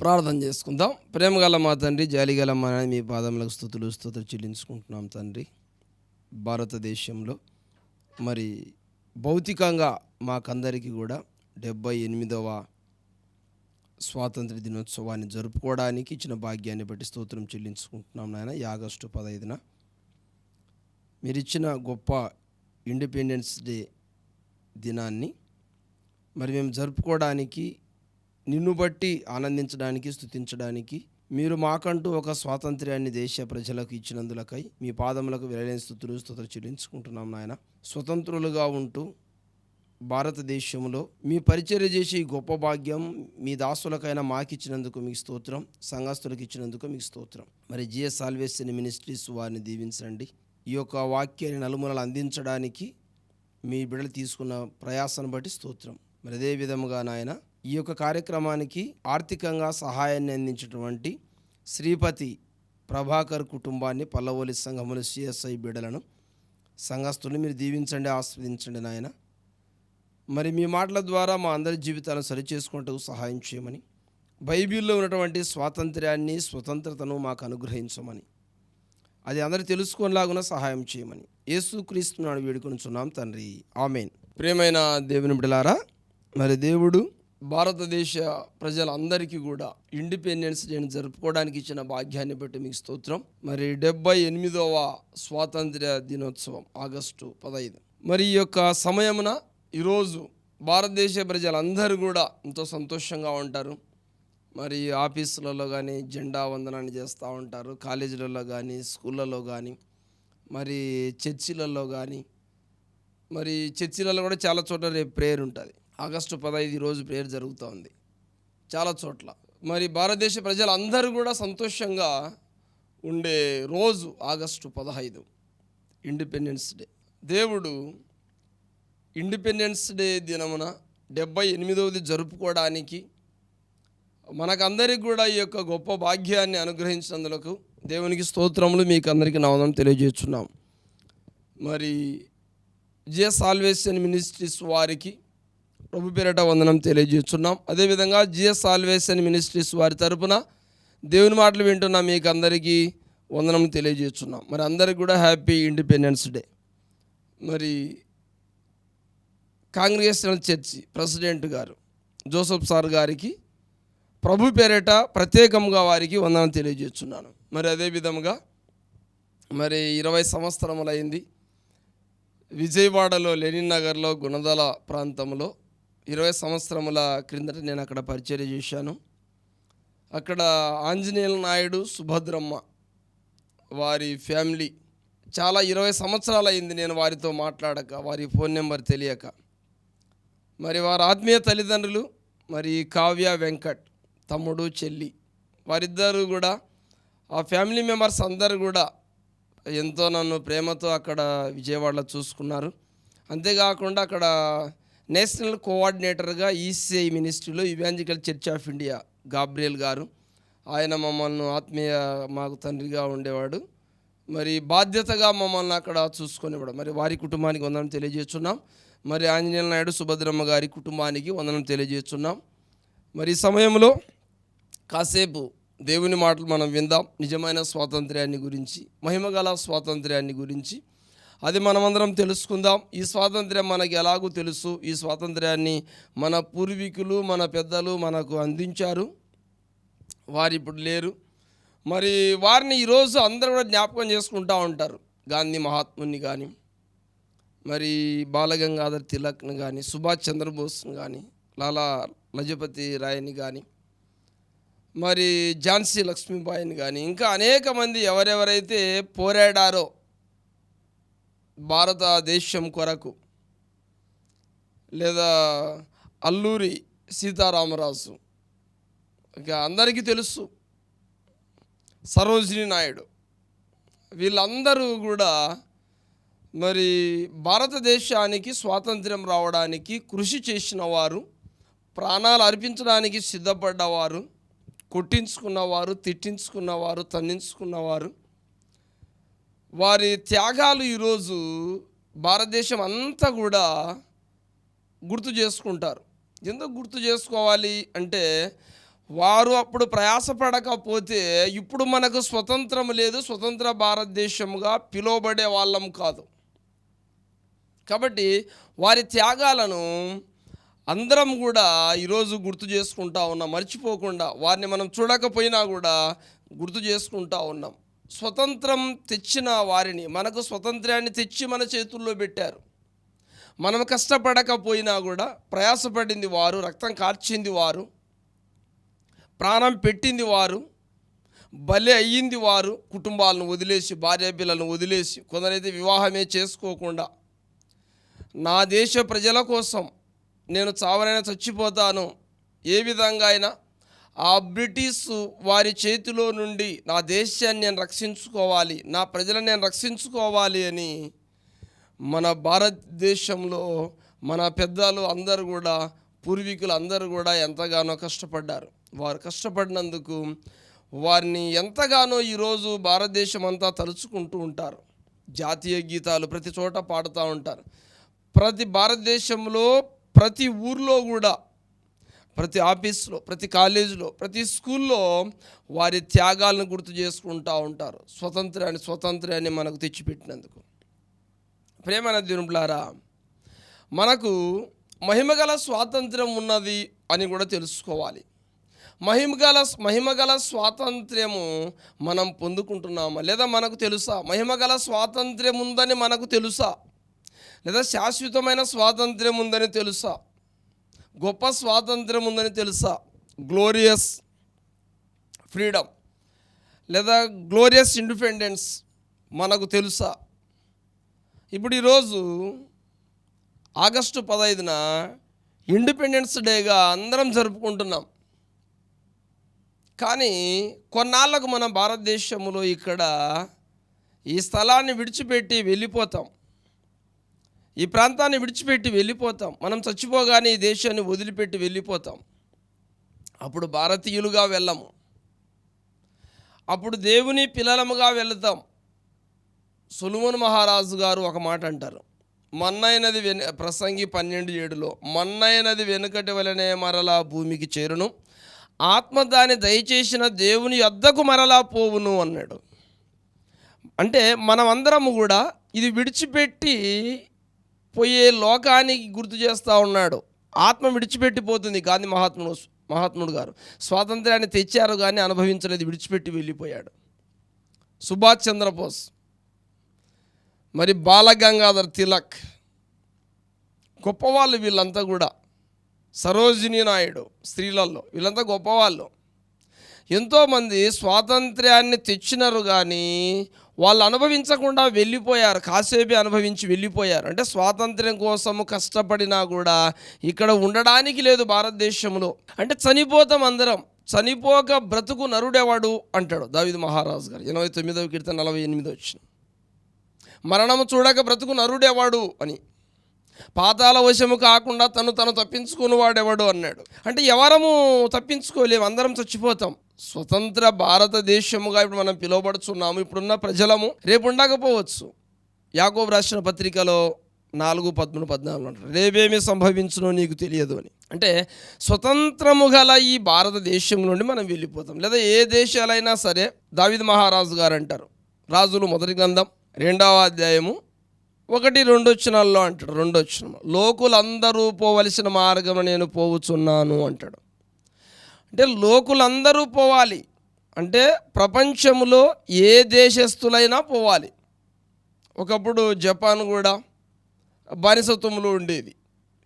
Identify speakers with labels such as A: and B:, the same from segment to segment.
A: ప్రార్థన చేసుకుందాం. ప్రేమగల మా తండ్రి జాలిగల మా మీ పాదములకు స్థుతులు స్థుతులు చెల్లించుకుంటున్నాం తండ్రి. భారతదేశంలో మరి భౌతికంగా మాకందరికీ కూడా డెబ్బై ఎనిమిదవ స్వాతంత్ర దినోత్సవాన్ని జరుపుకోవడానికి ఇచ్చిన భాగ్యాన్ని బట్టి స్తోత్రం చెల్లించుకుంటున్నాం నాయన. ఈ ఆగస్టు పదహైదున మీరు ఇచ్చిన గొప్ప ఇండిపెండెన్స్ డే దినాన్ని మరి మేము జరుపుకోవడానికి నిన్ను బట్టి ఆనందించడానికి స్థుతించడానికి మీరు మాకంటూ ఒక స్వాతంత్ర్యాన్ని దేశ ప్రజలకు ఇచ్చినందులకై మీ పాదములకు వెళ్ళలేని స్థుతులు స్థుతులు చెల్లించుకుంటున్నాం నాయన. స్వతంత్రులుగా ఉంటూ భారతదేశంలో మీ పరిచర్య చేసే గొప్ప భాగ్యం మీ దాసులకైనా మాకిచ్చినందుకు మీకు స్తోత్రం సంఘస్థులకు ఇచ్చినందుకు మీకు స్తోత్రం. మరి జిఎస్ సాల్వేషన్ మినిస్ట్రీస్ వారిని దీవించండి. ఈ యొక్క వాక్యాన్ని నలుమూలలు అందించడానికి మీ బిడ్డలు తీసుకున్న ప్రయాసాన్ని బట్టి స్తోత్రం. మరి అదే విధముగా నాయన ఈ యొక్క కార్యక్రమానికి ఆర్థికంగా సహాయాన్ని అందించినటువంటి శ్రీపతి ప్రభాకర్ కుటుంబాన్ని పల్లవోలి సంఘములు సిఎస్ఐ బిడలను సంఘస్థులను మీరు దీవించండి ఆస్వాదించండి నాయన. మరి మీ మాటల ద్వారా మా అందరి జీవితాలను సరిచేసుకుంటూ సహాయం చేయమని బైబిల్లో ఉన్నటువంటి స్వాతంత్ర్యాన్ని స్వతంత్రతను మాకు అనుగ్రహించమని అది అందరు తెలుసుకునేలాగున సహాయం చేయమని యేసుక్రీస్తు నాడు వేడుకొనుచున్నాం తండ్రి. ఆమెన్. ప్రేమైన దేవుని బిడలారా మరి దేవుడు భారతదేశ ప్రజలందరికీ కూడా ఇండిపెండెన్స్ డేని జరుపుకోవడానికి ఇచ్చిన భాగ్యాన్ని బట్టి మీకు స్తోత్రం. మరి డెబ్బై ఎనిమిదవ స్వాతంత్ర దినోత్సవం ఆగస్టు పదహైదు. మరి ఈ యొక్క సమయమున ఈరోజు భారతదేశ ప్రజలందరూ కూడా ఎంతో సంతోషంగా ఉంటారు. మరి ఆఫీసులలో కానీ జెండా వందనాన్ని చేస్తూ ఉంటారు. కాలేజీలలో కానీ స్కూళ్ళలో కానీ మరి చర్చిలలో కానీ మరి చర్చిలలో కూడా చాలా చోట్ల రేపు ప్రేయర్ ఉంటుంది. ఆగస్టు పదహైదు రోజు ప్రేయర్ జరుగుతూ ఉంది చాలా చోట్ల. మరి భారతదేశ ప్రజలందరూ కూడా సంతోషంగా ఉండే రోజు ఆగస్టు పదహైదు. ఇండిపెండెన్స్ డే దేవుడు ఇండిపెండెన్స్ డే దినమున డెబ్బై ఎనిమిదవది జరుపుకోవడానికి మనకందరికి కూడా ఈ యొక్క గొప్ప భాగ్యాన్ని అనుగ్రహించినందులకు దేవునికి స్తోత్రములు మీకు అందరికీ నవదం తెలియజేస్తున్నాం. మరి జే సాల్వేషన్ మినిస్ట్రీస్ వారికి ప్రభు పేరట వందనం తెలియజేస్తున్నాం. అదేవిధంగా జిఎస్ సాల్వేషన్ మినిస్ట్రీస్ వారి తరపున దేవుని మాటలు వింటున్న మీకు అందరికీ వందనం తెలియజేస్తున్నాం. మరి అందరికి కూడా హ్యాపీ ఇండిపెండెన్స్ డే. మరి కాంగ్రెషనల్ చర్చి ప్రెసిడెంట్ గారు జోసఫ్ సార్ గారికి ప్రభు పేరట ప్రత్యేకంగా వారికి వందనం తెలియజేస్తున్నాను. మరి అదే విధముగా మరి ఇరవై సంవత్సరములైంది విజయవాడలో లెనిన్ నగర్లో గుణదల ప్రాంతంలో ఇరవై సంవత్సరముల క్రిందట నేను అక్కడ పరిచర్య చేశాను. అక్కడ ఆంజనేయుల నాయుడు సుభద్రమ్మ వారి ఫ్యామిలీ చాలా ఇరవై సంవత్సరాలు అయింది నేను వారితో మాట్లాడక వారి ఫోన్ నెంబర్ తెలియక. మరి వారి ఆత్మీయ తల్లిదండ్రులు మరి కావ్య వెంకట్ తమ్ముడు చెల్లి వారిద్దరు కూడా ఆ ఫ్యామిలీ మెంబర్స్ అందరు కూడా ఎంతో నన్ను ప్రేమతో అక్కడ విజయవాడలో చూసుకున్నారు. అంతేకాకుండా అక్కడ నేషనల్ కోఆర్డినేటర్గా ECI మినిస్ట్రీలో evangelical church of India Gabriel గారు. ఆయన మమ్మల్ని ఆత్మీయ మాకు తండ్రిగా ఉండేవాడు. మరి బాధ్యతగా మమ్మల్ని అక్కడ చూసుకునేవాడు. మరి వారి కుటుంబానికి వందనం తెలియజేస్తున్నాం. మరి ఆంజనేయ నాయుడు సుభద్రమ్మ గారి కుటుంబానికి వందనం తెలియజేస్తున్నాం. మరి ఈ సమయంలో కాసేపు దేవుని మాటలు మనం విందాం. నిజమైన స్వాతంత్ర్యాన్ని గురించి మహిమగల స్వాతంత్ర్యాన్ని గురించి. అది మనమందరం తెలుసుకుందాం. ఈ స్వాతంత్ర్యం మనకి ఎలాగూ తెలుసు. ఈ స్వాతంత్ర్యాన్ని మన పూర్వీకులు మన పెద్దలు మనకు అందించారు. వారు ఇప్పుడు లేరు. మరి వారిని ఈరోజు అందరూ కూడా జ్ఞాపకం చేసుకుంటూ ఉంటారు. గాంధీ మహాత్ముని కానీ మరి బాలగంగాధర్ తిలక్ని కానీ సుభాష్ చంద్రబోస్ని కానీ లాలా లజపతి రాయని కానీ మరి ఝాన్సీ లక్ష్మీబాయిని కానీ ఇంకా అనేక మంది ఎవరెవరైతే పోరాడారో భారతదేశం కొరకు లేదా అల్లూరి సీతారామరాజు. ఇక అందరికీ తెలుసు. సరోజిని నాయుడు. వీళ్ళందరూ కూడా మరి భారతదేశానికి స్వాతంత్ర్యం రావడానికి కృషి చేసిన వారు ప్రాణాలు అర్పించడానికి సిద్ధపడ్డవారు కొట్టించుకున్నవారు తిట్టించుకున్నవారు తన్నించుకున్నవారు. వారి త్యాగాలు ఈరోజు భారతదేశం అంతా కూడా గుర్తు చేసుకుంటారు. ఎందుకు గుర్తు చేసుకోవాలి అంటే వారు అప్పుడు ప్రయాసపడకపోతే ఇప్పుడు మనకు స్వతంత్రం లేదు స్వతంత్ర భారతదేశంగా పిలువబడే వాళ్ళం కాదు. కాబట్టి వారి త్యాగాలను అందరం కూడా ఈరోజు గుర్తు చేసుకుంటా ఉన్నాం. మర్చిపోకుండా వారిని మనం చూడకపోయినా కూడా గుర్తు చేసుకుంటా ఉన్నాం. స్వతంత్రం తెచ్చిన వారిని మనకు స్వతంత్రాన్ని తెచ్చి మన చేతుల్లో పెట్టారు. మనం కష్టపడకపోయినా కూడా ప్రయాసపడింది వారు రక్తం కార్చింది వారు ప్రాణం పెట్టింది వారు బలి అయ్యింది వారు కుటుంబాలను వదిలేసి భార్య పిల్లలను వదిలేసి కొందరైతే వివాహమే చేసుకోకుండా నా దేశ ప్రజల కోసం నేను చావనైనా చచ్చిపోతాను ఏ విధంగా అయినా ఆ బ్రిటిష్ వారి చేతిలో నుండి నా దేశాన్ని నేను రక్షించుకోవాలి నా ప్రజలను నేను రక్షించుకోవాలి అని మన భారతదేశంలో మన పెద్దలు అందరూ కూడా పూర్వీకులు అందరూ కూడా ఎంతగానో కష్టపడ్డారు. వారు కష్టపడినందుకు వారిని ఎంతగానో ఈరోజు భారతదేశం అంతా తలుచుకుంటూ ఉంటారు. జాతీయ గీతాలు ప్రతి చోట పాడుతూ ఉంటారు. ప్రతి భారతదేశంలో ప్రతి ఊర్లో కూడా ప్రతి ఆఫీస్లో ప్రతి కాలేజీలో ప్రతి స్కూల్లో వారి త్యాగాలను గుర్తు చేసుకుంటూ ఉంటారు. స్వతంత్రాన్ని స్వతంత్రాన్ని మనకు తెచ్చిపెట్టినందుకు. ప్రేమైన దినుపులారా మనకు మహిమగల స్వాతంత్రం ఉన్నది అని కూడా తెలుసుకోవాలి. మహిమగల మహిమగల స్వాతంత్ర్యము మనం పొందుకుంటున్నామా? లేదా మనకు తెలుసా? మహిమగల స్వాతంత్ర్యం ఉందని మనకు తెలుసా? లేదా శాశ్వతమైన స్వాతంత్ర్యం ఉందని తెలుసా? గొప్ప స్వాతంత్ర్యం ఉందని తెలుసా? గ్లోరియస్ ఫ్రీడమ్ లేదా గ్లోరియస్ ఇండిపెండెన్స్ మనకు తెలుసా? ఇప్పుడు ఈరోజు ఆగస్టు పదహైదున ఇండిపెండెన్స్ డేగా అందరం జరుపుకుంటున్నాం. కానీ కొన్నాళ్ళకు మన భారతదేశంలో ఇక్కడ ఈ స్థలాన్ని విడిచిపెట్టి వెళ్ళిపోతాం. ఈ ప్రాంతాన్ని విడిచిపెట్టి వెళ్ళిపోతాం. మనం చచ్చిపోగానే ఈ దేశాన్ని వదిలిపెట్టి వెళ్ళిపోతాం. అప్పుడు భారతీయులుగా వెళ్ళము. అప్పుడు దేవుని పిల్లలముగా వెళతాం. సులుమన్ మహారాజు గారు ఒక మాట అంటారు. మన్నైనది వెను ప్రసంగి పన్నెండు ఏడులో మన్నైనది వెనుకటి వలనే మరలా భూమికి చేరును. ఆత్మ దాన్ని దయచేసిన దేవుని యొద్దకు మరలా పోవును అన్నాడు. అంటే మనమందరము కూడా ఇది విడిచిపెట్టి పోయే లోకానికి గుర్తు చేస్తూ ఉన్నాడు. ఆత్మ విడిచిపెట్టిపోతుంది గాంధీ మహాత్ముడు మహాత్ముడు గారు. స్వాతంత్రాన్ని తెచ్చారు కానీ అనుభవించలేదు విడిచిపెట్టి వెళ్ళిపోయాడు. సుభాష్ చంద్రబోస్. మరి బాలగంగాధర్ తిలక్. గొప్పవాళ్ళు వీళ్ళంతా కూడా. సరోజిని నాయుడు స్త్రీలలో వీళ్ళంతా గొప్పవాళ్ళు. ఎంతోమంది స్వాతంత్ర్యాన్ని తెచ్చినారు కానీ వాళ్ళు అనుభవించకుండా వెళ్ళిపోయారు కాసేపే అనుభవించి వెళ్ళిపోయారు. అంటే స్వాతంత్ర్యం కోసము కష్టపడినా కూడా ఇక్కడ ఉండడానికి లేదు భారతదేశంలో అంటే చనిపోతాం అందరం. చనిపోక బ్రతుకు నరుడెవాడు? అంటాడు దావిద్ మహారాజు గారు. ఎనభై తొమ్మిదవ కీర్తన నలభై ఎనిమిది వచ్చిన మరణము చూడక బ్రతుకు నరుడెవాడు? అని. పాతాల వశము కాకుండా తను తను తప్పించుకుని వాడేవాడు? అన్నాడు. అంటే ఎవరము తప్పించుకోలేము. అందరం చచ్చిపోతాం. స్వతంత్ర భారతదేశముగా ఇప్పుడు మనం పిలువబడుచున్నాము. ఇప్పుడున్న ప్రజలము రేపు ఉండకపోవచ్చు. యాకోబు రాసిన పత్రికలో నాలుగు పద్మూడు పద్నాలుగు అంటారు. రేపేమి సంభవించునో నీకు తెలియదు అని. అంటే స్వతంత్రము గల ఈ భారతదేశం నుండి మనం వెళ్ళిపోతాం. లేదా ఏ దేశాలైనా సరే దావిద్ మహారాజు గారు అంటారు. రాజులు మొదటి గ్రంథం రెండవ అధ్యాయము ఒకటి రెండు వచ్చినాల్లో అంటాడు. రెండు వచ్చిన లోకులందరూ పోవలసిన మార్గం నేను పోవుచున్నాను అంటాడు. అంటే లోకులందరూ పోవాలి. అంటే ప్రపంచంలో ఏ దేశస్థులైనా పోవాలి. ఒకప్పుడు జపాన్ కూడా బానిసత్వంలో ఉండేది.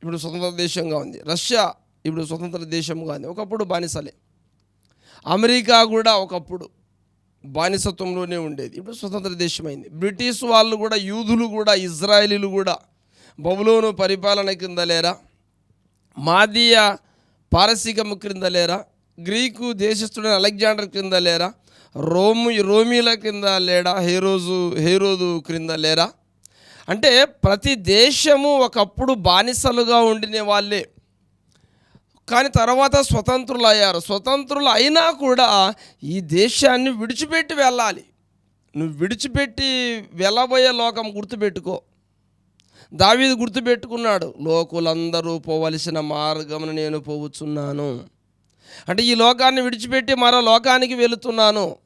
A: ఇప్పుడు స్వతంత్ర దేశంగా ఉంది. రష్యా ఇప్పుడు స్వతంత్ర దేశంగా ఉంది. ఒకప్పుడు బానిసలే. అమెరికా కూడా ఒకప్పుడు బానిసత్వంలోనే ఉండేది. ఇప్పుడు స్వతంత్ర దేశమైంది. బ్రిటిష్ వాళ్ళు కూడా యూదులు కూడా ఇజ్రాయిలీలు కూడా బబులోను పరిపాలన కింద లేరా? మాదీయ పారసీకము క్రింద లేరా? గ్రీకు దేశస్థుడైన అలెగ్జాండర్ క్రింద లేరా? రోము రోమీల క్రింద లేడా? హేరోజు హేరోదు క్రింద లేరా? అంటే ప్రతి దేశము ఒకప్పుడు బానిసలుగా ఉండిన వాళ్ళే. కానీ తర్వాత స్వతంత్రులు అయ్యారు స్వతంత్రులు అయినా కూడా ఈ దేశాన్ని విడిచిపెట్టి వెళ్ళాలి. నువ్వు విడిచిపెట్టి వెళ్ళబోయే లోకం గుర్తుపెట్టుకో. దావీది గుర్తుపెట్టుకున్నాడు లోకులందరూ పోవలసిన మార్గమును నేను పోవుచున్నాను. అంటే ఈ లోకాన్ని విడిచిపెట్టి మరో లోకానికి వెళుతున్నాను.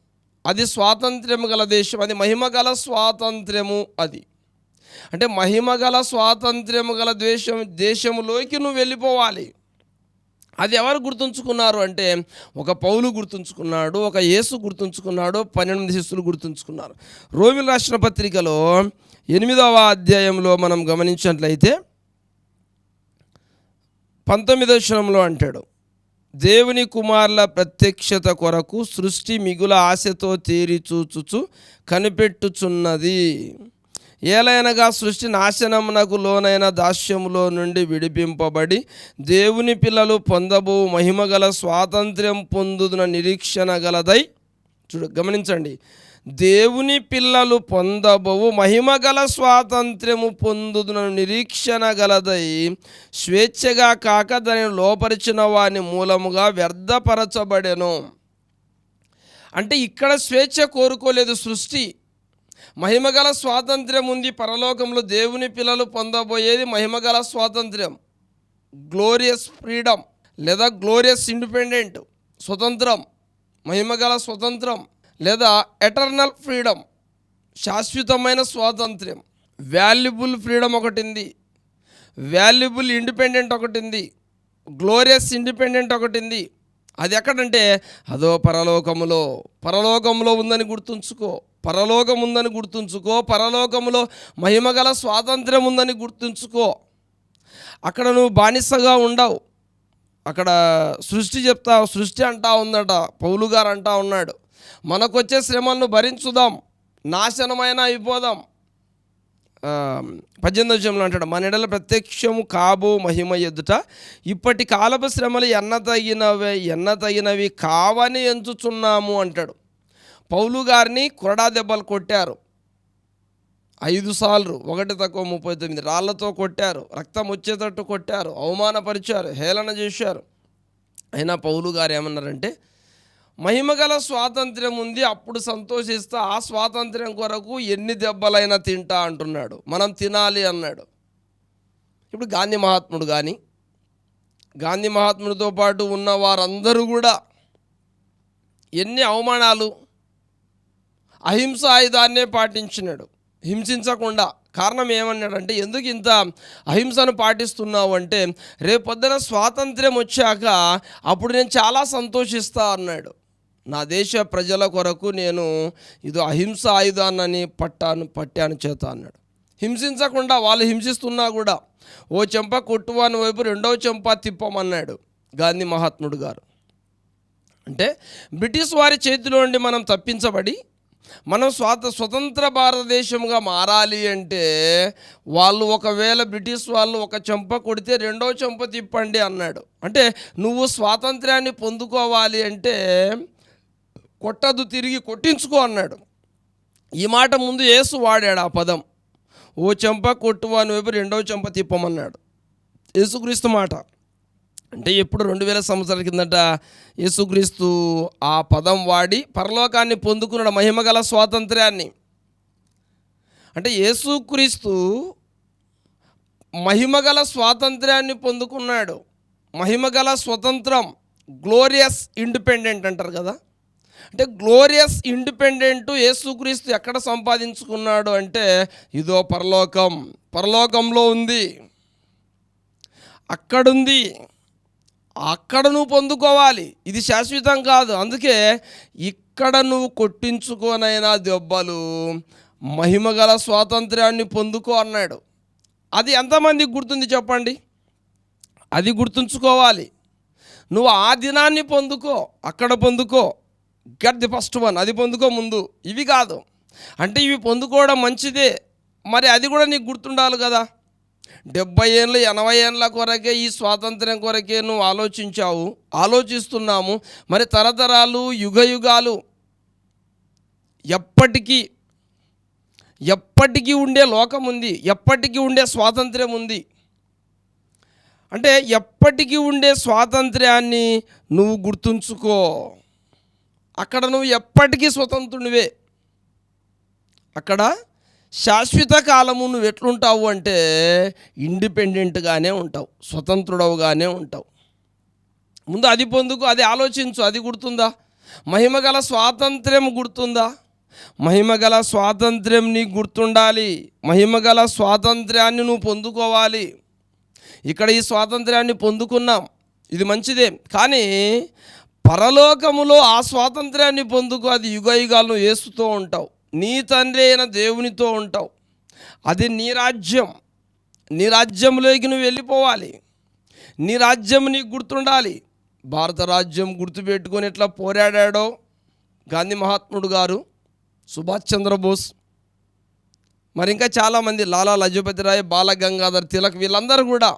A: అది స్వాతంత్ర్యము గల దేశం. అది మహిమ గల స్వాతంత్ర్యము అది. అంటే మహిమ గల స్వాతంత్ర్యము గల దేశం దేశములోకి నువ్వు వెళ్ళిపోవాలి. అది ఎవరు గుర్తుంచుకున్నారు అంటే ఒక పౌలు గుర్తుంచుకున్నాడు ఒక యేసు గుర్తుంచుకున్నాడు పన్నెండు శిష్యులు గుర్తుంచుకున్నారు. రోమిల్ రాసిన పత్రికలో ఎనిమిదవ అధ్యాయంలో మనం గమనించినట్లయితే పంతొమ్మిదవ క్షణంలో అంటాడు దేవుని కుమారుల ప్రత్యక్షత కొరకు సృష్టి మిగుల ఆశతో తీరిచూచుచు కనిపెట్టుచున్నది. ఏలైనగా సృష్టి నాశనమునకు లోనైన దాస్యములో నుండి విడిపింపబడి దేవుని పిల్లలు పొందబో మహిమగల స్వాతంత్ర్యం పొందుతున్న నిరీక్షణ గలదై చూడు గమనించండి. దేవుని పిల్లలు పొందబోవు మహిమగల స్వాతంత్ర్యము పొందుతున్న నిరీక్షణ గలదై స్వేచ్ఛగా కాక దానిని లోపరిచిన వాని మూలముగా వ్యర్థపరచబడెను. అంటే ఇక్కడ స్వేచ్ఛ కోరుకోలేదు సృష్టి. మహిమగల స్వాతంత్ర్యం ఉంది పరలోకంలో దేవుని పిల్లలు పొందబోయేది మహిమగల స్వాతంత్ర్యం. గ్లోరియస్ ఫ్రీడమ్ లేదా గ్లోరియస్ ఇండిపెండెంట్ స్వతంత్రం మహిమగల స్వతంత్రం. లేదా ఎటర్నల్ ఫ్రీడమ్ శాశ్వతమైన స్వాతంత్ర్యం వాల్యుబుల్ ఫ్రీడమ్ ఒకటింది. వాల్యుబుల్ ఇండిపెండెంట్ ఒకటింది. గ్లోరియస్ ఇండిపెండెంట్ ఒకటింది. అది ఎక్కడంటే అదో పరలోకములో. పరలోకంలో ఉందని గుర్తుంచుకో. పరలోకం ఉందని గుర్తుంచుకో. పరలోకములో మహిమగల స్వాతంత్ర్యం ఉందని గుర్తుంచుకో. అక్కడ నువ్వు బానిసగా ఉండవు. అక్కడ సృష్టి చెప్తా సృష్టి అంటా ఉందట. పౌలు గారు అంటా ఉన్నాడు. మనకొచ్చే శ్రమలను భరించుదాం నాశనమైన అయిపోదాం. పద్దెనిమిది విషయంలో అంటాడు మన ఎడల ప్రత్యక్షము కాబో మహిమ ఎదుట ఇప్పటి కాలపు శ్రమలు ఎన్న తగినవి ఎన్న తగినవి కావని ఎంచుచున్నాము అంటాడు. పౌలు గారిని కొరడా దెబ్బలు కొట్టారు. ఐదు సార్లు ఒకటి తక్కువ ముప్పై తొమ్మిది రాళ్ళతో కొట్టారు. రక్తం వచ్చేటట్టు కొట్టారు. అవమానపరిచారు. హేళన చేశారు. అయినా పౌలు గారు ఏమన్నారంటే మహిమగల స్వాతంత్ర్యం ఉంది అప్పుడు సంతోషిస్తా ఆ స్వాతంత్ర్యం కొరకు ఎన్ని దెబ్బలైనా తింటా అంటున్నాడు. మనం తినాలి అన్నాడు. ఇప్పుడు గాంధీ మహాత్ముడు కానీ గాంధీ మహాత్ముడితో పాటు ఉన్న వారందరూ కూడా ఎన్ని అవమానాలు అహింస ఆయుధాన్నే పాటించినాడు. హింసించకుండా. కారణం ఏమన్నాడంటే ఎందుకు ఇంత అహింసను పాటిస్తున్నావు అంటే రేపొద్దున స్వాతంత్ర్యం వచ్చాక అప్పుడు నేను చాలా సంతోషిస్తా అన్నాడు. నా దేశ ప్రజల కొరకు నేను ఇది అహింస ఆయుధాన్ని పట్టాను పట్టాను చేత అన్నాడు. హింసించకుండా వాళ్ళు హింసిస్తున్నా కూడా ఓ చెంప కొట్టువాని వైపు రెండవ చెంప తిప్పమన్నాడు గాంధీ మహాత్ముడు గారు. అంటే బ్రిటిష్ వారి చేతిలో నుండి మనం తప్పించబడి మనం స్వాత స్వతంత్ర భారతదేశంగా మారాలి అంటే వాళ్ళు ఒకవేళ బ్రిటిష్ వాళ్ళు ఒక చెంప కొడితే రెండో చెంప తిప్పండి అన్నాడు. అంటే నువ్వు స్వాతంత్ర్యాన్ని పొందుకోవాలి అంటే కొట్టదు తిరిగి కొట్టించుకో అన్నాడు. ఈ మాట ముందు యేసు వాడాడు ఆ పదం. ఓ చెంప కొట్టువాని వైపు రెండవ చెంప తిప్పమన్నాడు. యేసుక్రీస్తు మాట. అంటే ఎప్పుడు రెండు వేల సంవత్సరాల కిందట యేసుక్రీస్తు ఆ పదం వాడి పరలోకాన్ని పొందుకున్నాడు మహిమగల స్వాతంత్ర్యాన్ని అంటే యేసుక్రీస్తు మహిమగల స్వాతంత్ర్యాన్ని పొందుకున్నాడు. మహిమగల స్వతంత్రం గ్లోరియస్ ఇండిపెండెంట్ అంటారు కదా. అంటే గ్లోరియస్ ఇండిపెండెంట్ యేసుక్రీస్తు ఎక్కడ సంపాదించుకున్నాడు అంటే ఇదో పరలోకం. పరలోకంలో ఉంది. అక్కడుంది. అక్కడ నువ్వు పొందుకోవాలి. ఇది శాశ్వతం కాదు. అందుకే ఇక్కడ నువ్వు కొట్టించుకోనైనా దెబ్బలు మహిమగల స్వాతంత్ర్యాన్ని పొందుకో అన్నాడు. అది ఎంతమందికి గుర్తుంది చెప్పండి? అది గుర్తుంచుకోవాలి. నువ్వు ఆ దినాన్ని పొందుకో అక్కడ పొందుకో. గెట్ ది ఫస్ట్ వన్ అది పొందుకో ముందు. ఇవి కాదు. అంటే ఇవి పొందుకోవడం మంచిదే. మరి అది కూడా నీకు గుర్తుండాలి కదా. డెబ్బై ఏళ్ళు ఎనభై ఏళ్ళ కొరకే ఈ స్వాతంత్ర్యం కొరకే నువ్వు ఆలోచించావు ఆలోచిస్తున్నాము. మరి తరతరాలు యుగ యుగాలు ఎప్పటికీ ఎప్పటికీ ఉండే లోకం ఉంది ఎప్పటికీ ఉండే స్వాతంత్ర్యం ఉంది. అంటే ఎప్పటికీ ఉండే స్వాతంత్ర్యాన్ని నువ్వు గుర్తుంచుకో. అక్కడ నువ్వు ఎప్పటికీ స్వతంత్రునివే. అక్కడ శాశ్వత కాలము నువ్వు ఎట్లుంటావు అంటే ఇండిపెండెంట్గానే ఉంటావు స్వతంత్రుడవుగానే ఉంటావు. ముందు అది పొందుకు అది ఆలోచించు అది గుర్తుందా? మహిమగల స్వాతంత్ర్యం గుర్తుందా? మహిమగల స్వాతంత్ర్యం నీకు గుర్తుండాలి. మహిమగల స్వాతంత్ర్యాన్ని నువ్వు పొందుకోవాలి. ఇక్కడ ఈ స్వాతంత్ర్యాన్ని పొందుకున్నాం. ఇది మంచిదే. కానీ పరలోకములో ఆ స్వాతంత్ర్యాన్ని పొందుకు అది యుగ యుగాలను వేస్తూ ఉంటావు. నీ తండ్రి అయిన దేవునితో ఉంటావు. అది నీ రాజ్యం. నీ రాజ్యంలోకి నువ్వు వెళ్ళిపోవాలి. నీ రాజ్యం నీకు గుర్తుండాలి. భారత రాజ్యం గుర్తుపెట్టుకొని ఎట్లా పోరాడాడో గాంధీ మహాత్ముడు గారు సుభాష్ చంద్రబోస్. మరి ఇంకా చాలామంది లాలా లజపతి రాయ్ బాల గంగాధర్ తిలక్ వీళ్ళందరూ కూడా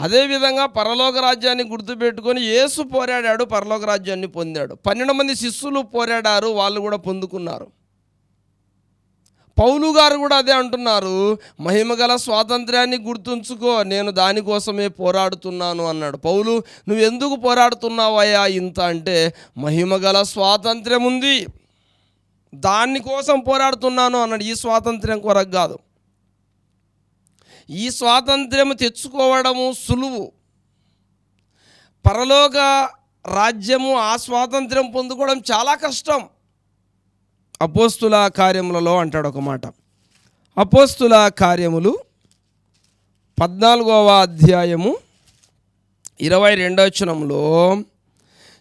A: అదేవిధంగా పరలోక రాజ్యాన్ని గుర్తుపెట్టుకొని యేసు పోరాడాడు పరలోక రాజ్యాన్ని పొందాడు. పన్నెండు మంది శిష్యులు పోరాడారు వాళ్ళు కూడా పొందుకున్నారు. పౌలు గారు కూడా అదే అంటున్నారు మహిమగల స్వాతంత్ర్యాన్ని గుర్తుంచుకో నేను దానికోసమే పోరాడుతున్నాను అన్నాడు. పౌలు నువ్వు ఎందుకు పోరాడుతున్నావయ్యా ఇంత? అంటే మహిమగల స్వాతంత్ర్యం ఉంది. దానికోసం పోరాడుతున్నాను అన్నాడు. ఈ స్వాతంత్ర్యం కొరకు కాదు. ఈ స్వాతంత్ర్యము తెచ్చుకోవడము సులువు. పరలోక రాజ్యము ఆ స్వాతంత్ర్యం పొందుకోవడం చాలా కష్టం. అపోస్తుల కార్యములలో అంటాడు ఒక మాట. అపోస్తుల కార్యములు పద్నాలుగవ అధ్యాయము ఇరవై రెండవ వచనంలో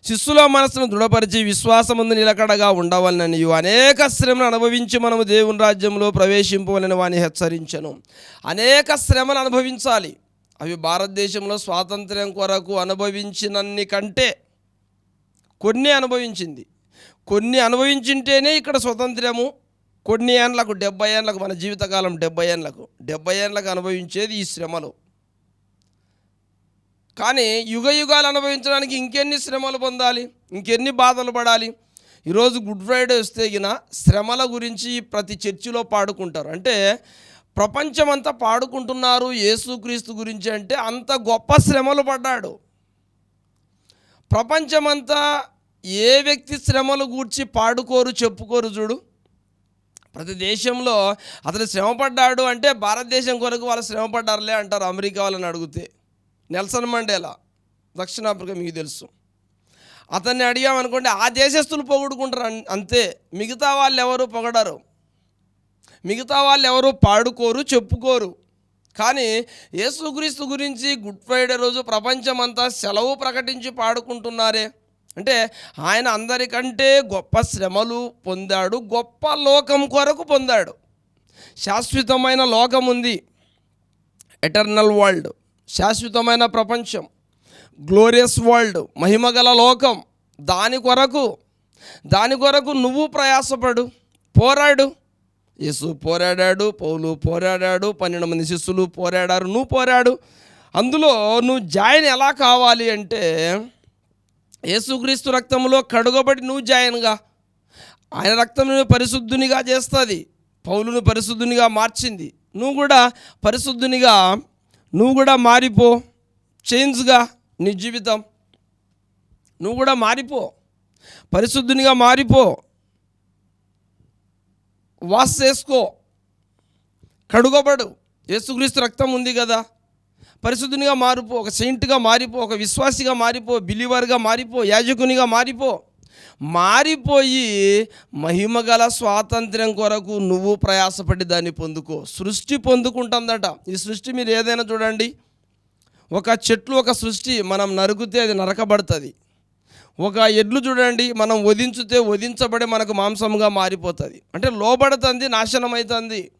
A: శిష్యుల మనసును దృఢపరిచి విశ్వాసముందు నిలకడగా ఉండవలనని అనేక శ్రమను అనుభవించి మనము దేవుని రాజ్యంలో ప్రవేశింపవలని వాని హెచ్చరించను. అనేక శ్రమను అనుభవించాలి. అవి భారతదేశంలో స్వాతంత్ర్యం కొరకు అనుభవించినన్ని కంటే కొన్ని అనుభవించింది. కొన్ని అనుభవించింటేనే ఇక్కడ స్వతంత్రము కొన్ని ఏండ్లకు డెబ్బై ఏండ్లకు మన జీవితకాలం డెబ్బై ఏండ్లకు డెబ్బై ఏండ్లకు అనుభవించేది ఈ శ్రమలు. కానీ యుగ యుగాలు అనుభవించడానికి ఇంకెన్ని శ్రమలు పొందాలి ఇంకెన్ని బాధలు పడాలి? ఈరోజు గుడ్ ఫ్రైడే వస్తే గిన శ్రమల గురించి ప్రతి చర్చిలో పాడుకుంటారు. అంటే ప్రపంచమంతా పాడుకుంటున్నారు యేసుక్రీస్తు గురించి అంటే అంత గొప్ప శ్రమలు పడ్డాడు. ప్రపంచమంతా ఏ వ్యక్తి శ్రమలు గూర్చి పాడుకోరు చెప్పుకోరు చూడు. ప్రతి దేశంలో అతను శ్రమపడ్డాడు అంటే భారతదేశం కొరకు వాళ్ళు శ్రమపడ్డారులే అంటారు అమెరికా వాళ్ళని అడిగితే. నెల్సన్ మండేలా దక్షిణాఫ్రికా మీకు తెలుసు. అతన్ని అడిగామనుకోండి ఆ దేశస్తులు పొగుడుకుంటారు అన్- అంతే. మిగతా వాళ్ళు ఎవరు పొగడరు. మిగతా వాళ్ళు ఎవరు పాడుకోరు చెప్పుకోరు. కానీ యేసుక్రీస్తు గురించి గుడ్ ఫ్రైడే రోజు ప్రపంచమంతా సెలవు ప్రకటించి పాడుకుంటున్నారే. అంటే ఆయన అందరికంటే గొప్ప శ్రమలు పొందాడు గొప్ప లోకం కొరకు పొందాడు. శాశ్వతమైన లోకం ఉంది ఎటర్నల్ వరల్డ్. శాశ్వతమైన ప్రపంచం గ్లోరియస్ వరల్డ్ మహిమగల లోకం. దాని కొరకు దాని కొరకు నువ్వు ప్రయాసపడు పోరాడు. యేసు పోరాడాడు పౌలు పోరాడాడు పన్నెండు మంది శిష్యులు పోరాడారు నువ్వు పోరాడు. అందులో నువ్వు జాయిన్ ఎలా కావాలి అంటే యేసుక్రీస్తు రక్తంలో కడుగబడి నువ్వు జాయిన్గా ఆయన రక్తం నువ్వు పరిశుద్ధునిగా చేస్తుంది. పౌలును పరిశుద్ధునిగా మార్చింది. నువ్వు కూడా పరిశుద్ధునిగా నువ్వు కూడా మారిపో. చేంజ్గా నీ జీవితం. నువ్వు కూడా మారిపో. పరిశుద్ధునిగా మారిపో. వాష్ చేసుకో. కడుగబడు. యేసుక్రీస్తు రక్తం ఉంది కదా. పరిశుద్ధునిగా మారిపో. ఒక సెయింట్గా మారిపో. ఒక విశ్వాసిగా మారిపో. బిలీవర్గా మారిపో. యాజకునిగా మారిపో. మారిపోయి మహిమగల స్వాతంత్ర్యం కొరకు నువ్వు ప్రయాసపడి దాన్ని పొందుకో. సృష్టి పొందుకుంటుందట. ఈ సృష్టి మీరు ఏదైనా చూడండి. ఒక చెట్లు ఒక సృష్టి మనం నరుకుతే అది నరకబడుతుంది. ఒక ఎడ్లు చూడండి మనం వధించితే వధించబడి మనకు మాంసంగా మారిపోతుంది. అంటే లోబడుతుంది నాశనం అవుతుంది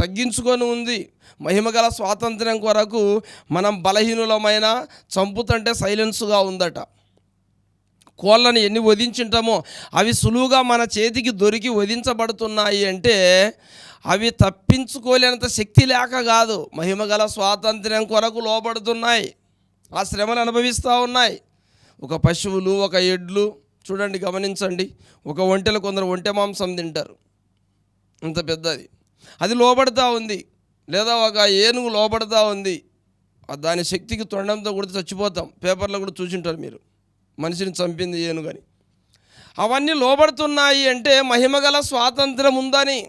A: తగ్గించుకొని ఉంది. మహిమగల స్వాతంత్ర్యం కొరకు మనం బలహీనులమైన చంపుతుంటే సైలెన్స్గా ఉందట. కోళ్ళను ఎన్ని వధించుంటామో అవి సులువుగా మన చేతికి దొరికి వధించబడుతున్నాయి అంటే అవి తప్పించుకోలేనంత శక్తి లేక కాదు. మహిమగల స్వాతంత్ర్యం కొరకు లోబడుతున్నాయి. ఆ శ్రమను అనుభవిస్తూ ఉన్నాయి. ఒక పశువులు ఒక ఎడ్లు చూడండి గమనించండి. ఒక ఒంటెలు కొందరు ఒంటె మాంసం తింటారు. ఇంత పెద్దది. అది లోబడుతూ ఉంది. లేదా ఒక ఏనుగు లోబడుతూ ఉంది. ఆ దాని శక్తికి తొండంతో కూడా చచ్చిపోతాం. పేపర్లో కూడా చూసింటారు మీరు. మనిషిని చంపింది ఏనుగని. అవన్నీ లోబడుతున్నాయి అంటే మహిమగల స్వాతంత్రం ఉందని.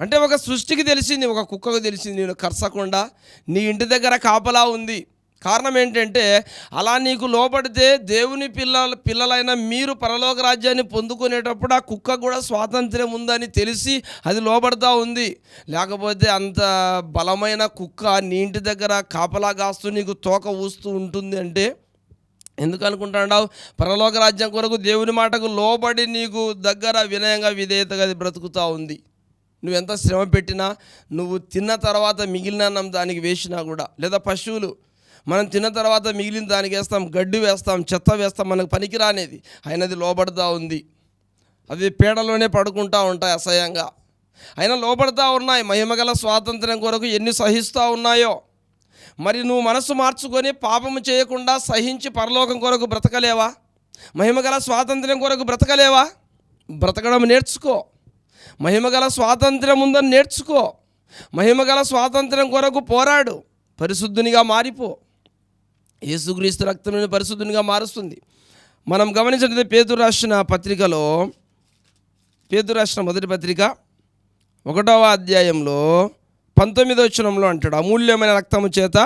A: అంటే ఒక సృష్టికి తెలిసింది ఒక కుక్కకు తెలిసింది నేను కరసకుండా నీ ఇంటి దగ్గర కాపలా ఉంది. కారణం ఏంటంటే అలా నీకు లోపడితే దేవుని పిల్లల పిల్లలైన మీరు పరలోక రాజ్యాన్ని పొందుకునేటప్పుడు ఆ కుక్క కూడా స్వాతంత్ర్యం ఉందని తెలిసి అది లోబడతా ఉంది. లేకపోతే అంత బలమైన కుక్క నీ ఇంటి దగ్గర కాపలా కాస్తూ నీకు తోక ఊస్తూ ఉంటుంది అంటే ఎందుకు అనుకుంటాడావు? పరలోక రాజ్యం కొరకు దేవుని మాటకు లోబడి నీకు దగ్గర వినయంగా విధేయతగా అది బ్రతుకుతూ ఉంది. నువ్వెంత శ్రమ పెట్టినా నువ్వు తిన్న తర్వాత మిగిలిన అన్నం దానికి వేసినా కూడా. లేదా పశువులు మనం తిన్న తర్వాత మిగిలిన దానికి వేస్తాం గడ్డి వేస్తాం చెత్త వేస్తాం మనకు పనికిరానేది. అయినది లోబడతా ఉంది. అవి పీడలోనే పడుకుంటా ఉంటాయి అసహ్యంగా. అయినా లోపడతా ఉన్నాయి. మహిమగల స్వాతంత్ర్యం కొరకు ఎన్ని సహిస్తూ ఉన్నాయో. మరి నువ్వు మనసు మార్చుకొని పాపము చేయకుండా సహించి పరలోకం కొరకు బ్రతకలేవా? మహిమగల స్వాతంత్ర్యం కొరకు బ్రతకలేవా? బ్రతకడం నేర్చుకో. మహిమగల స్వాతంత్ర్యం ఉందని నేర్చుకో. మహిమగల స్వాతంత్ర్యం కొరకు పోరాడు. పరిశుద్ధునిగా మారిపో. యేసుక్రీస్తు రక్తమైన పరిశుద్ధునిగా మారుస్తుంది. మనం గమనించినది పేదూరు రాసిన పత్రికలో పేదూరు రాసిన మొదటి పత్రిక ఒకటవ అధ్యాయంలో పంతొమ్మిదో వచనంలో అంటాడు అమూల్యమైన రక్తము చేత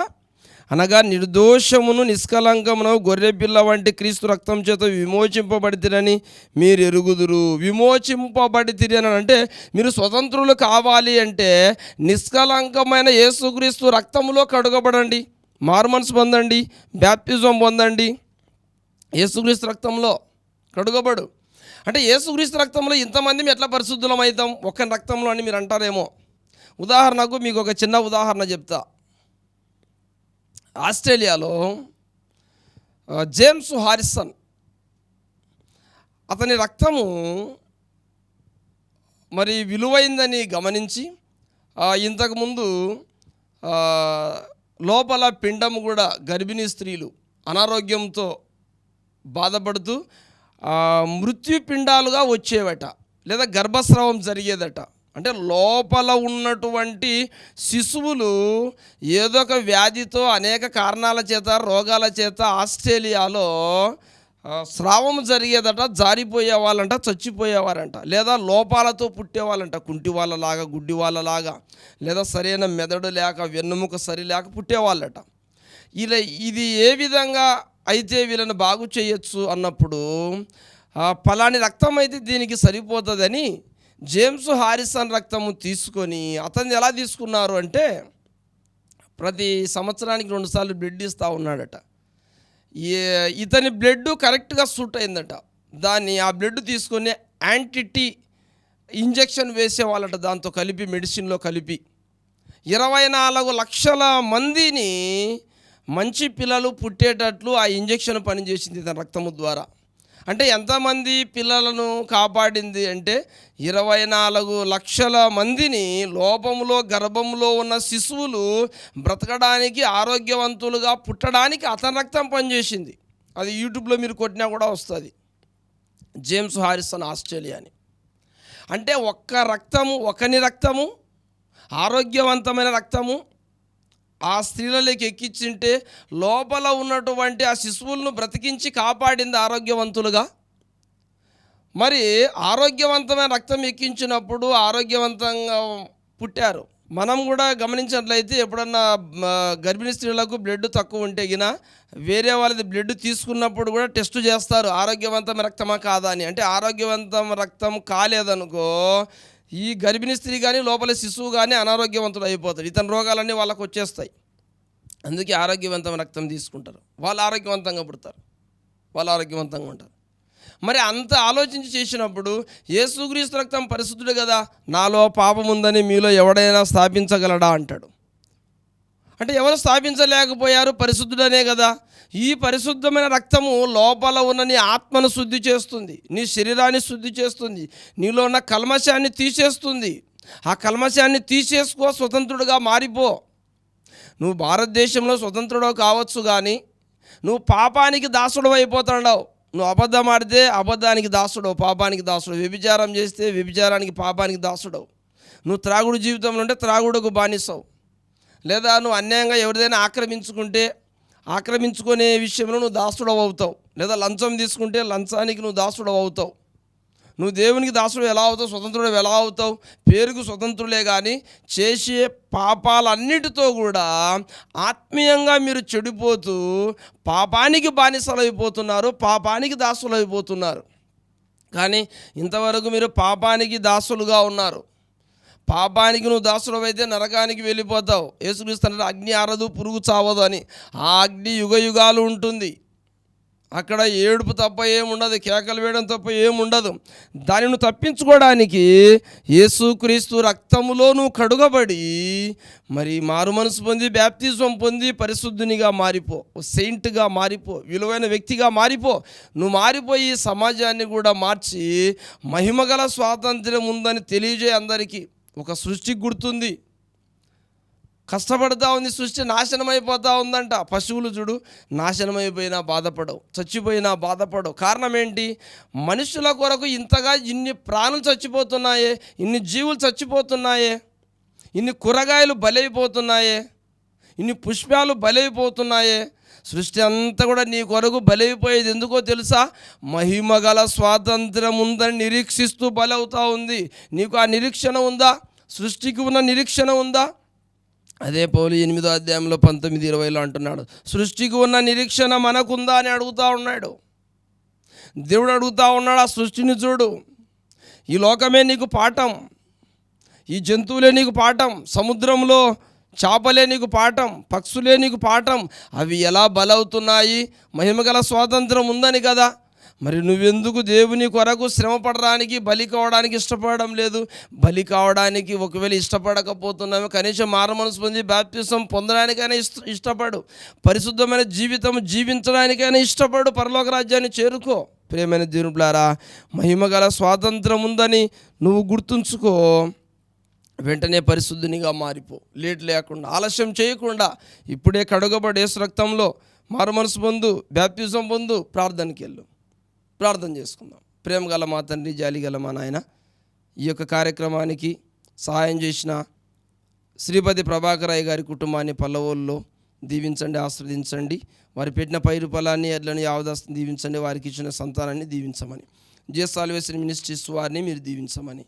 A: అనగా నిర్దోషమును నిష్కలంకమును గొర్రెపిల్ల వంటి క్రీస్తు రక్తం చేత విమోచింపబడితిరని మీరు ఎరుగుదురు. విమోచింపబడితిరి అని అంటే మీరు స్వతంత్రులు కావాలి అంటే నిష్కలంకమైన యేసుక్రీస్తు రక్తములో కడుగబడండి మార్మన్స్ పొందండి బ్యాప్తిజం పొందండి యేసుక్రీస్తు రక్తంలో కడుగబడు. అంటే యేసుక్రీస్తు రక్తంలో ఇంతమంది ఎట్లా పరిశుద్ధులం అవుతాం ఒక్క రక్తంలో అని మీరు అంటారేమో. ఉదాహరణకు మీకు ఒక చిన్న ఉదాహరణ చెప్తా. ఆస్ట్రేలియాలో జేమ్స్ హారిసన్ అతని రక్తము మరి విలువైందని గమనించి ఇంతకుముందు లోపల పిండం కూడా గర్భిణీ స్త్రీలు అనారోగ్యంతో బాధపడుతూ మృత్యుపిండాలుగా వచ్చేవట లేదా గర్భస్రావం జరిగేదట. అంటే లోపల ఉన్నటువంటి శిశువులు ఏదో ఒక వ్యాధితో అనేక కారణాల చేత రోగాల చేత ఆస్ట్రేలియాలో స్రావం జరిగేదట జారిపోయే వాళ్ళంట చచ్చిపోయేవారంట. లేదా లోపాలతో పుట్టేవాళ్ళంట కుంటి వాళ్ళలాగా గుడ్డి వాళ్ళలాగా లేదా సరైన మెదడు లేక వెన్నుముక సరి లేక పుట్టేవాళ్ళట. ఇలా ఇది ఏ విధంగా అయితే వీళ్ళని బాగు చేయొచ్చు అన్నప్పుడు పలాని రక్తం అయితే దీనికి సరిపోతుందని జేమ్స్ హారిసన్ రక్తము తీసుకొని అతన్ని ఎలా తీసుకున్నారు అంటే ప్రతి సంవత్సరానికి రెండుసార్లు బ్లడ్ ఇస్తూ ఉన్నాడట. ఇతని బ్లడ్ కరెక్ట్గా సూట్ అయిందట. దాన్ని ఆ బ్లడ్ తీసుకొని యాంటిటీ ఇంజెక్షన్ వేసేవాళ్ళట దాంతో కలిపి మెడిసిన్లో కలిపి. ఇరవై నాలుగు లక్షల మందిని మంచి పిల్లలు పుట్టేటట్లు ఆ ఇంజెక్షన్ పనిచేసింది తన రక్తము ద్వారా. అంటే ఎంతమంది పిల్లలను కాపాడింది అంటే ఇరవై నాలుగు లక్షల మందిని లోపములో గర్భంలో ఉన్న శిశువులు బ్రతకడానికి ఆరోగ్యవంతులుగా పుట్టడానికి అతని రక్తం పనిచేసింది. అది యూట్యూబ్లో మీరు కొట్టినా కూడా వస్తుంది. జేమ్స్ హారిసన్ ఆస్ట్రేలియా అని అంటే ఒక్క రక్తము ఒకని రక్తము ఆరోగ్యవంతమైన రక్తము ఆ స్త్రీలలోకి ఎక్కించింటే లోపల ఉన్నటువంటి ఆ శిశువులను బ్రతికించి కాపాడింది ఆరోగ్యవంతులుగా? మరి ఆరోగ్యవంతమైన రక్తం ఎక్కించినప్పుడు ఆరోగ్యవంతంగా పుట్టారు. మనం కూడా గమనించినట్లయితే ఎప్పుడన్నా గర్భిణీ స్త్రీలకు బ్లడ్ తక్కువ ఉంటే గిన వేరే వాళ్ళది బ్లడ్ తీసుకున్నప్పుడు కూడా టెస్ట్ చేస్తారు ఆరోగ్యవంతమైన రక్తమా కాదా అని. అంటే ఆరోగ్యవంతం రక్తం కాలేదనుకో ఈ గర్భిణీ స్త్రీ కానీ లోపల శిశువు కానీ అనారోగ్యవంతుడు అయిపోతాడు. ఇతని రోగాలన్నీ వాళ్ళకు వచ్చేస్తాయి. అందుకే ఆరోగ్యవంతమైన రక్తం తీసుకుంటారు. వాళ్ళు ఆరోగ్యవంతంగా పుడతారు. వాళ్ళు ఆరోగ్యవంతంగా ఉంటారు. మరి అంత ఆలోచించి చేసినప్పుడు యేసుక్రీస్తు రక్తం పరిశుద్ధుడు కదా నాలో పాపం ఉందని మీలో ఎవడైనా స్థాపించగలడా అంటాడు. అంటే ఎవరు స్థాపించలేకపోయారు? పరిశుద్ధుడనే కదా. ఈ పరిశుద్ధమైన రక్తము లోపల ఉన్న నీ ఆత్మను శుద్ధి చేస్తుంది. నీ శరీరాన్ని శుద్ధి చేస్తుంది. నీలో ఉన్న కల్మశాన్ని తీసేస్తుంది. ఆ కల్మశాన్ని తీసేసుకో స్వతంత్రుడుగా మారిపో. నువ్వు భారతదేశంలో స్వతంత్రుడు కావచ్చు కానీ నువ్వు పాపానికి దాసుడు అయిపోతున్నావు నువ్వు అబద్ధం ఆడితే అబద్ధానికి దాసుడు పాపానికి దాసుడు వ్యభిచారం చేస్తే వ్యభిచారానికి పాపానికి దాసుడు నువ్వు త్రాగుడు జీవితంలో ఉంటే త్రాగుడుకు బానిసవు. లేదా నువ్వు అన్యాయంగా ఎవరిదైనా ఆక్రమించుకుంటే ఆక్రమించుకునే విషయంలో నువ్వు దాసుడవు అవుతావు. లేదా లంచం తీసుకుంటే లంచానికి నువ్వు దాసుడవు అవుతావు. నువ్వు దేవునికి దాసుడు ఎలా అవుతావు? స్వతంత్రుడు ఎలా అవుతావు? పేరుకు స్వతంత్రులే కానీ చేసే పాపాలన్నిటితో కూడా ఆత్మీయంగా మీరు చెడిపోతూ పాపానికి బానిసలు అయిపోతున్నారు పాపానికి దాసులు అయిపోతున్నారు. కానీ ఇంతవరకు మీరు పాపానికి దాసులుగా ఉన్నారు. పాపానికి నువ్వు దాసుడు అయితే నరకానికి వెళ్ళిపోతావు. యేసుక్రీస్తు అగ్ని ఆరదు పురుగు చావదు అని. ఆ అగ్ని యుగ యుగాలు ఉంటుంది. అక్కడ ఏడుపు తప్ప ఏముండదు కేకలు వేయడం తప్ప ఏముండదు. దానిని తప్పించుకోవడానికి యేసుక్రీస్తు రక్తములో నువ్వు కడుగబడి మరి మారు మనసు పొంది బ్యాప్తిజం పొంది పరిశుద్ధునిగా మారిపో. సెయింట్గా మారిపో విలువైన వ్యక్తిగా మారిపో. నువ్వు మారిపోయి సమాజాన్ని కూడా మార్చి మహిమగల స్వాతంత్ర్యం ఉందని తెలియజేయ అందరికీ. ఒక సృష్టి గుర్తుంది. కష్టపడతా ఉంది సృష్టి నాశనం అయిపోతూ ఉందంట. పశువులు చూడు నాశనం అయిపోయినా బాధపడవు చచ్చిపోయినా బాధపడవు. కారణం ఏంటి మనుషుల కొరకు ఇంతగా ఇన్ని ప్రాణులు చచ్చిపోతున్నాయే ఇన్ని జీవులు చచ్చిపోతున్నాయే ఇన్ని కూరగాయలు బలైపోతున్నాయే ఇన్ని పుష్పాలు బలైపోతున్నాయే. సృష్టి అంతా కూడా నీ కొరకు బలైపోయేది ఎందుకో తెలుసా? మహిమ గల స్వాతంత్రం ఉందని నిరీక్షిస్తూ బలవుతా ఉంది. నీకు ఆ నిరీక్షణ ఉందా? సృష్టికి ఉన్న నిరీక్షణ ఉందా? అదే పౌలు ఎనిమిదో అధ్యాయంలో పంతొమ్మిది ఇరవైలో అంటున్నాడు. సృష్టికి ఉన్న నిరీక్షణ మనకుందా అని అడుగుతూ ఉన్నాడు. దేవుడు అడుగుతా ఉన్నాడు ఆ సృష్టిని చూడు. ఈ లోకమే నీకు పాఠం. ఈ జంతువులే నీకు పాఠం. సముద్రంలో చేపలే నీకు పాఠం పక్షులే నీకు పాఠం. అవి ఎలా బలవుతున్నాయి? మహిమగల స్వాతంత్రం ఉందని కదా. మరి నువ్వెందుకు దేవుని కొరకు శ్రమ పడడానికి బలి కావడానికి ఇష్టపడడం లేదు? బలి కావడానికి ఒకవేళ ఇష్టపడకపోతున్నాము కనీసం మారమనసు పొంది బాప్తిసం పొందడానికైనా ఇష్ట ఇష్టపడు. పరిశుద్ధమైన జీవితం జీవించడానికైనా ఇష్టపడు. పరలోక రాజ్యాన్ని చేరుకో. ప్రేమైన దేవునులారా మహిమగల స్వాతంత్రం ఉందని నువ్వు గుర్తుంచుకో. వెంటనే పరిశుద్ధునిగా మారిపో. లేట్ లేకుండా ఆలస్యం చేయకుండా ఇప్పుడే కడుగబడి రక్తంలో మారు మనసు పొందు బ్యాప్తిజం పొందు ప్రార్థనకి వెళ్ళు. ప్రార్థన చేసుకుందాం. ప్రేమ గల మా తండ్రి జాలి గల మా నాయన ఈ యొక్క కార్యక్రమానికి సహాయం చేసిన శ్రీపతి ప్రభాకరయ్య గారి కుటుంబాన్ని పల్లవోల్లో దీవించండి ఆస్వాదించండి వారి పెట్టిన పైరు పొలాన్ని ఎడ్లని యావదాస్తిని దీవించండి. వారికి ఇచ్చిన సంతానాన్ని దీవించమని. జిఎస్ సాల్వేషన్ మినిస్ట్రీస్ వారిని మీరు దీవించమని.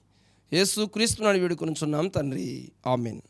A: యేసు క్రీస్తు క్రీస్తునాడు వేడుకొనుచున్నాం తండ్రి. ఆమెన్.